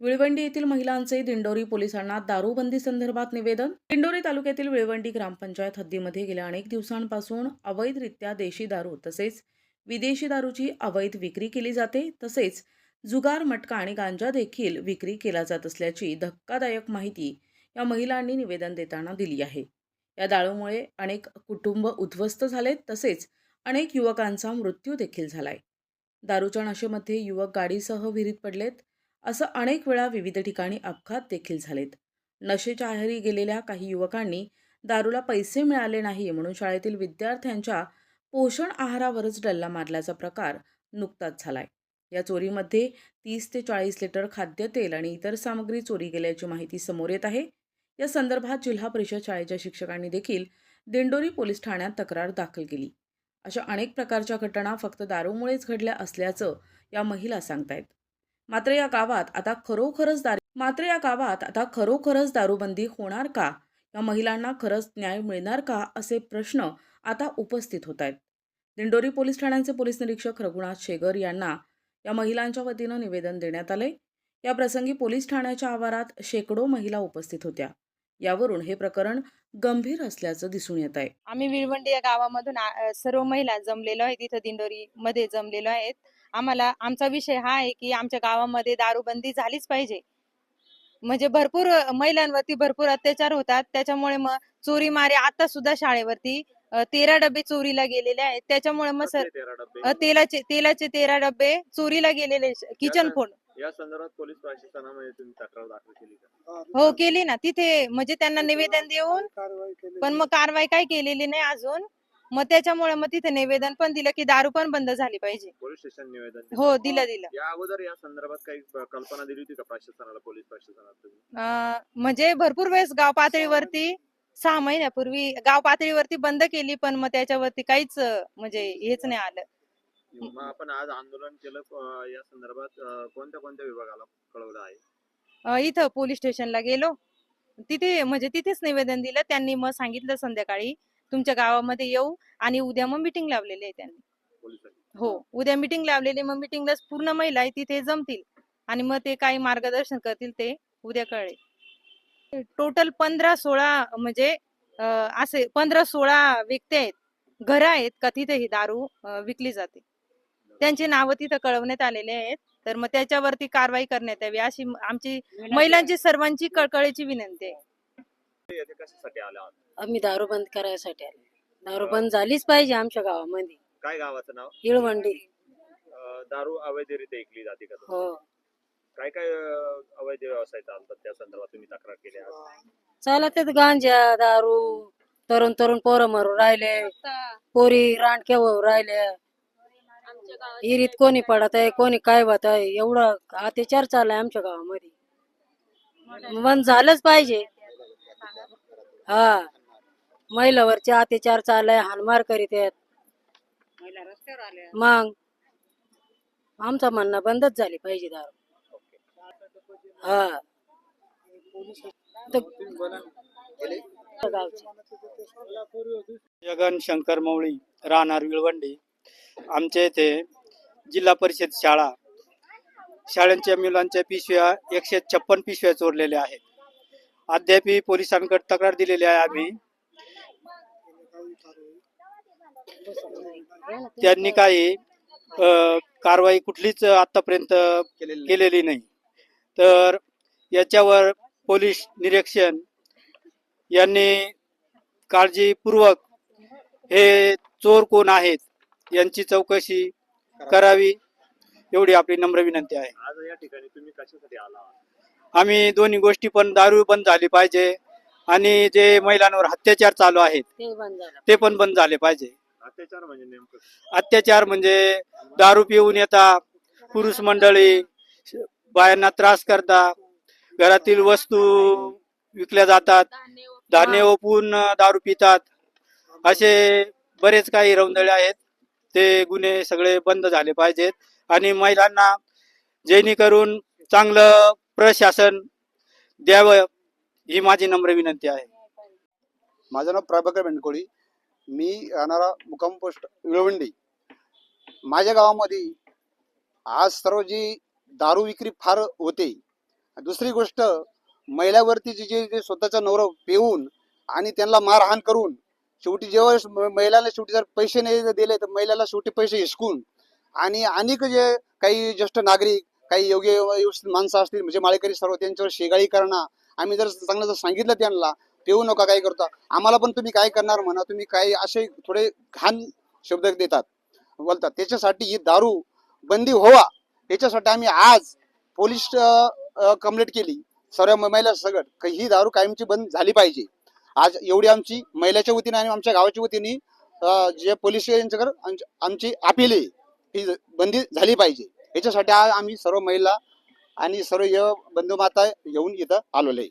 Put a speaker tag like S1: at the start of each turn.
S1: विळवंडी येथील महिलांचे दिंडोरी पोलिसांना दारूबंदी संदर्भात निवेदन. दिंडोरी तालुक्यातील विळवंडी ग्रामपंचायत हद्दीमध्ये गेल्या अनेक दिवसांपासून अवैधरित्या देशी दारू तसेच विदेशी दारूची अवैध विक्री केली जाते. तसेच जुगार मटका आणि गांजा देखील विक्री केला जात असल्याची धक्कादायक माहिती या महिलांनी निवेदन देताना दिली आहे. या दारूमुळे अनेक कुटुंब उद्ध्वस्त झालेत. तसेच अनेक युवकांचा मृत्यू देखील झालाय. दारूच्या नशेमध्ये युवक गाडीसह विहिरीत पडलेत. असं अनेक वेळा विविध ठिकाणी अपघात देखील झालेत. नशेच्या आहारी गेलेल्या काही युवकांनी दारूला पैसे मिळाले नाही म्हणून शाळेतील विद्यार्थ्यांच्या पोषण आहारावरच डल्ला मारल्याचा प्रकार नुकताच झालाय. या चोरीमध्ये तीस ते चाळीस लिटर खाद्यतेल आणि इतर सामग्री चोरी गेल्याची माहिती समोर येत आहे. या संदर्भात जिल्हा परिषद शाळेच्या शिक्षकांनी देखील दिंडोरी पोलीस ठाण्यात तक्रार दाखल केली. अशा अनेक प्रकारच्या घटना फक्त दारूमुळेच घडल्या असल्याचं या महिला सांगतायत. मात्र या गावात आता खरोखरच दारू मात्र या गावात आता खरोखरच दारूबंदी होणार का? या महिलांना खरंच न्याय मिळणार का? असे प्रश्न आता उपस्थित होत आहेत. दिंडोरी पोलीस ठाण्याचे पोलीस निरीक्षक रघुनाथ शेगर यांना या महिलांच्या वतीनं निवेदन देण्यात आले या प्रसंगी पोलीस ठाण्याच्या आवारात शेकडो महिला उपस्थित होत्या. यावरून हे प्रकरण गंभीर असल्याचं दिसून येत आहे.
S2: आम्ही विळवंडी या गावामधून सर्व महिला जमलेलो आहे तिथं दिंडोरी मध्ये जमलेलो आहेत. आम्हाला आमचा विषय हा आहे की आमच्या गावामध्ये दारूबंदी झालीच पाहिजे. म्हणजे भरपूर महिलांवरती भरपूर अत्याचार होतात. त्याच्यामुळे मग चोरी मारे आता सुद्धा शाळेवरती तेरा डबे चोरीला गेलेले आहेत. त्याच्यामुळे मग सर तेलाचे तेलाचे तेरा डबे चोरीला गेलेले किचन फोन
S3: या संदर्भात पोलीस प्रशासनामध्ये तुम्ही तक्रार दाखल केली का?
S2: हो केली ना. तिथे म्हणजे त्यांना निवेदन देऊन पण मग कारवाई काय केलेली नाही अजून. मग त्याच्यामुळे मग तिथे निवेदन पण दिलं की दारू पण बंद झाली पाहिजे.
S3: पोलीस स्टेशन निवेदन दिलं.
S2: हो दिलं दिलं.
S3: या अगोदर या संदर्भात काही कल्पना दिली होती का प्रशासनाला पोलीस प्रशासनाला तुम्ही?
S2: अं, म्हणजे भरपूर वेळेस गाव पातळीवरती सहा महिन्यापूर्वी गाव पातळीवरती बंद केली पण मग त्याच्यावरती काहीच अं, म्हणजे हेच नाही आलं.
S3: मग आपण आज आंदोलन केलं अं, या संदर्भात अं, कोणत्या कोणत्या विभागाला कळवलं आहे?
S2: अं, इथं पोलीस स्टेशनला गेलो. तिथे म्हणजे तिथेच निवेदन दिलं. त्यांनी मग सांगितलं संध्याकाळी तुमच्या गावामध्ये येऊ आणि उद्या मग मिटिंग लावलेली आहे त्यांनी. हो उद्या मिटिंग लावलेली मग मिटिंगला पूर्ण महिला आहे तिथे जमतील. आणि मग ते काही मार्गदर्शन करतील ते उद्या कळेल. टोटल पंधरा सोळा म्हणजे असे पंधरा सोळा व्यक्ती आहेत घरं आहेत का तिथे ही दारू विकली जाते. त्यांची नावं तिथं कळवण्यात आलेले आहेत तर मग त्याच्यावरती कारवाई करण्यात यावी अशी आमची महिलांची सर्वांची कळकळीची विनंती आहे.
S3: येथे कशासाठी आला आहात?
S4: आम्ही दारू बंद करायसाठी आलो. दारू बंद झालीच पाहिजे आमच्या गावामध्ये.
S3: काय गावाचं नाव?
S4: हिळवंडी.
S3: अं, दारू अवैधरित्या ऐकली जाते का तुम्ही?
S4: हो.
S3: काय काय अं, अवैध व्यवसाय चालतात त्या संदर्भात तुम्ही तक्रार केली?
S4: चालत गांजा दारू तरुण तरुण पोरं मरू राहिले. पोरी रांडक्या होऊ राहिले. हिरीत कोणी पडत आहे कोणी काय होत आहे एवढं अत्याचार चाललाय आमच्या गावामध्ये. बंद झालंच पाहिजे. हा. महिलावरचे अत्याचार चाललाय हानमार करीत आहेत. मग? आमचं म्हणणं बंदच झाली पाहिजे दारू. हा. तर गावची
S5: जगन शंकर मवळी राहणार विळवंडी. आमच्या इथे जिल्हा परिषद शाळा. शाळांच्या मुलांच्या पिशव्या एकशे छप्पन पिशव्या चोरलेल्या आहेत. अद्याप पोलिसांकडे तक्रार दिलेली आहे आम्ही. त्यांनी काही कारवाई कुठलीच आतापर्यंत केलेली नाही. तर याच्यावर पोलीस निरीक्षण यांनी काळजीपूर्वक हे चोर कोण आहेत यांची चौकशी करावी एवढी आपली नम्र विनंती आहे.
S3: आज या ठिकाणी तुम्ही कशासाठी आला
S5: आम्ही दोन्ही गोष्टी पण दारू बंद झाली पाहिजे. आणि जे महिलांवर अत्याचार चालू आहेत
S4: ते बंद झालं
S5: ते पण बंद झाले पाहिजे.
S3: अत्याचार म्हणजे नेमकं
S5: अत्याचार म्हणजे दारू पिऊन येता पुरुष मंडळी बायांना त्रास करता घरातील वस्तू विकल्या जातात धान्य ओपून दारू पितात. असे बरेच काही रौंदळे आहेत ते गुन्हे सगळे बंद झाले पाहिजेत. आणि महिलांना जेणेकरून चांगलं प्रशासन द्यावं ही माझी नम्र विनंती आहे.
S6: माझं नाव प्रभाकर बेंडकोळी. मी राहणारा मुकाम पोस्ट विळवंडी. माझ्या गावामध्ये आज सर्व जी दारू विक्री फार होते दुसरी गोष्ट महिलावरती जे जे जे स्वतःचा नवरा पिऊन आणि त्यांना मारहाण करून शेवटी जेव्हा महिलाला शेवटी जर पैसे नाही दिले तर महिलाला शेवटी पैसे हिसकून आणि अनेक जे काही ज्येष्ठ नागरिक काही योग्य व्यवस्थित माणसं असतील म्हणजे माळेकरी सर्व त्यांच्यावर शेगाळी करणं. आम्ही जर चांगलं जर सांगितलं त्यांना पिऊ नका काय करता. आम्हाला पण तुम्ही काय करणार म्हणा तुम्ही काय असे थोडे घाण शब्द देतात बोलतात. त्याच्यासाठी ही दारू बंदी व्हावा. याच्यासाठी आम्ही आज पोलीस कंप्लेंट केली. सर्व महिला सगळं ही दारू कायमची बंद झाली पाहिजे. आज एवढी आमची महिलाच्या वतीने आणि आमच्या गावाच्या वतीने जे पोलीस यांच्याकडे आमची- आमची अपील आहे ही बंदी झाली पाहिजे. याच्यासाठी आज आम्ही सर्व महिला आणि सर्व य- बंधुमाता येऊन इथं आलेलो आहे.